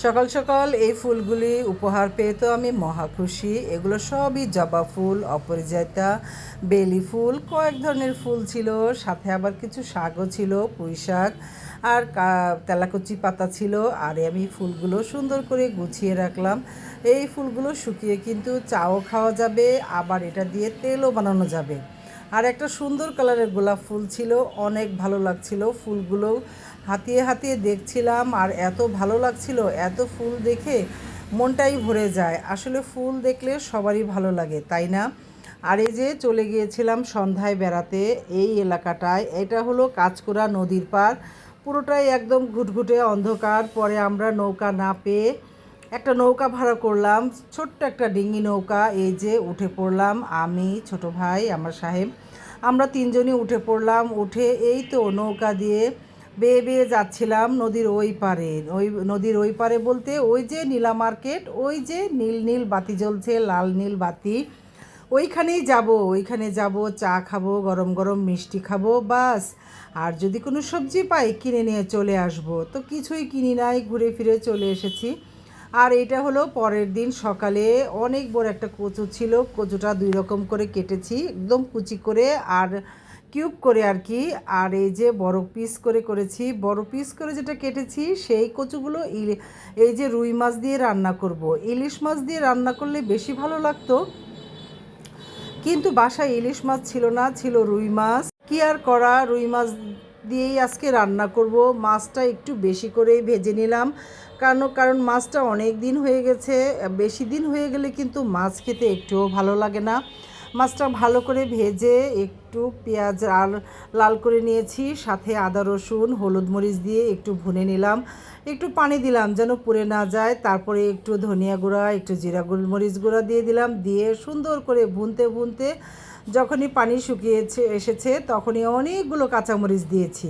সকাল সকাল এই ফুলগুলি উপহার পেয়ে তো আমি মহা খুশি। এগুলো সবই জবা ফুল অপরিজাতা বেলি ফুল, কয়েক ধরনের ফুল ছিল, সাথে আবার কিছু শাকও ছিল, পুঁই শাক আর তেলাকুচি পাতা ছিল। আর আমি ফুলগুলো সুন্দর করে গুছিয়ে রাখলাম। এই ফুলগুলো শুকিয়ে কিন্তু চাও খাওয়া যাবে, আবার এটা দিয়ে তেলও বানানো যাবে। আর একটা সুন্দর কালারের গোলাপ ফুল ছিল, অনেক ভালো লাগছিল। ফুলগুলো হাতিয়ে হাতিয়ে দেখছিলাম আর এত ভালো লাগছিল, এত ফুল দেখে মনটাই ভরে যায়। আসলে ফুল দেখলে সবারই ভালো লাগে, তাই না? আর এই যে চলে গিয়েছিলাম সন্ধ্যায় বেড়াতে, এই এলাকাটায়, এটা হলো কাঁচকুড়া নদীর পার পুরোটাই একদম ঘুটঘুটে অন্ধকার, পরে আমরা নৌকা না পেয়ে একটা নৌকা ভাড়া করলাম, ছোট্ট একটা ডিঙি নৌকা, এই যে উঠে পড়লাম আমি, ছোট ভাই, আমার সাহেব। আমরা তিনজনই উঠে পড়লাম, উঠে এই তো নৌকা দিয়ে বেয়ে বেয়ে যাচ্ছিলাম নদীর ওই পারে। ওই নদীর ওই পারে বলতে ওই যে নীলা মার্কেট, ওই যে নীল নীল বাতি জ্বলছে, লাল নীল বাতি। ওইখানেই যাব, ওইখানে যাব, চা খাব, গরম গরম মিষ্টি খাব, বাস। আর যদি কোনো সবজি পাই কিনে নিয়ে চলে আসব। তো কিছুই কিনি নাই, ঘুরে ফিরে চলে এসেছি। আর এটা হলো পরের দিন সকালে অনেক বড় একটা কচু ছিল। কচুটা দুই রকম করে কেটেছি, একদম কুচি করে। আর কিউব করে আর কি, আর এই যে বড় পিস করে করেছি, বড় পিস করে যেটা কেটেছি সেই কচুগুলো এই যে রুই মাছ দিয়ে রান্না করব। ইলিশ মাছ দিয়ে রান্না করলে বেশি ভালো লাগতো, কিন্তু বাসায় ইলিশ মাছ ছিল না, ছিল রুই মাছ। কি আর করা, রুই মাছ দিয়েই আজকে রান্না করব। মাছটা একটু বেশি করেই ভেজে নিলাম, কারণ কারণ মাছটা অনেক দিন হয়ে গেছে, বেশি দিন হয়ে গেলে কিন্তু মাছ খেতে একটুও ভালো লাগে না। মাছটা ভালো করে ভেজে একটু পেঁয়াজ আর লাল করে নিয়েছি, সাথে আদা, রসুন, হলুদ মরিচ দিয়ে একটু ভুনে নিলাম। একটু পানি দিলাম যেন পুড়ে না যায়। তারপরে একটু ধনিয়া গুঁড়া, একটু জিরা গোলমরিচ গুঁড়া দিয়ে দিলাম। দিয়ে সুন্দর করে ভুনতে ভুনতে যখনই পানি শুকিয়েছে, এসেছে, তখনই অনেকগুলো কাঁচামরিচ দিয়েছি।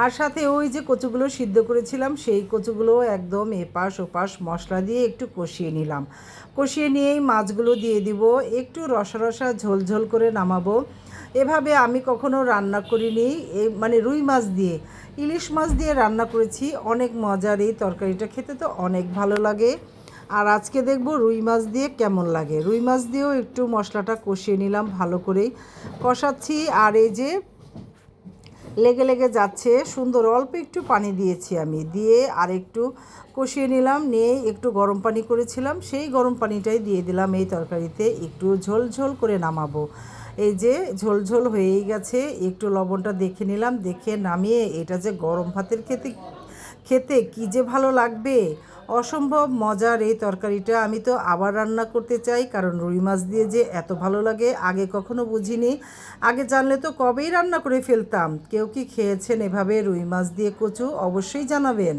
আর সাথে ওই যে কচুগুলো সিদ্ধ করেছিলাম, সেই কচুগুলো একদম এপাশ ওপাশ মশলা দিয়ে একটু কষিয়ে নিলাম। কষিয়ে নিয়েই মাছগুলো দিয়ে দিব, একটু রসা রসা ঝোল ঝোল করে নামাবো। এভাবে আমি কখনো রান্না করিনি মানে রুই মাছ দিয়ে। ইলিশ মাছ দিয়ে রান্না করেছি, অনেক মজার এই তরকারিটা, খেতে তো অনেক ভালো লাগে। আর আজকে দেখব রুই মাছ দিয়ে কেমন লাগে। রুই মাছ দিয়েও একটু মশলাটা কষিয়ে নিলাম ভালো করেই। কষাচ্ছি, আর এই যে লেগে লেগে যাচ্ছে, সুন্দর, অল্প একটু পানি দিয়েছি আমি। দিয়ে আর একটু কষিয়ে নিলাম, নিয়ে একটু গরম পানি করেছিলাম, সেই গরম পানিটাই দিয়ে দিলাম এই তরকারিতে। একটু ঝোল ঝোল করে নামাবো। এই যে ঝোল ঝোল হয়েই গেছে, একটু লবণটা দেখে নিলাম, দেখে নামিয়ে এটা যে গরম ভাতের খেতে খেতে কি যে ভালো লাগবে। অসম্ভব মজার এই তরকারিটা। আমি তো আবার রান্না করতে চাই, কারণ রুই মাছ দিয়ে যে এত ভালো লাগে, আগে কখনো বুঝিনি। আগে জানলে তো কবেই রান্না করে ফেলতাম। কেউ কি খেয়েছেন এভাবে রুই মাছ দিয়ে কচু? অবশ্যই জানাবেন।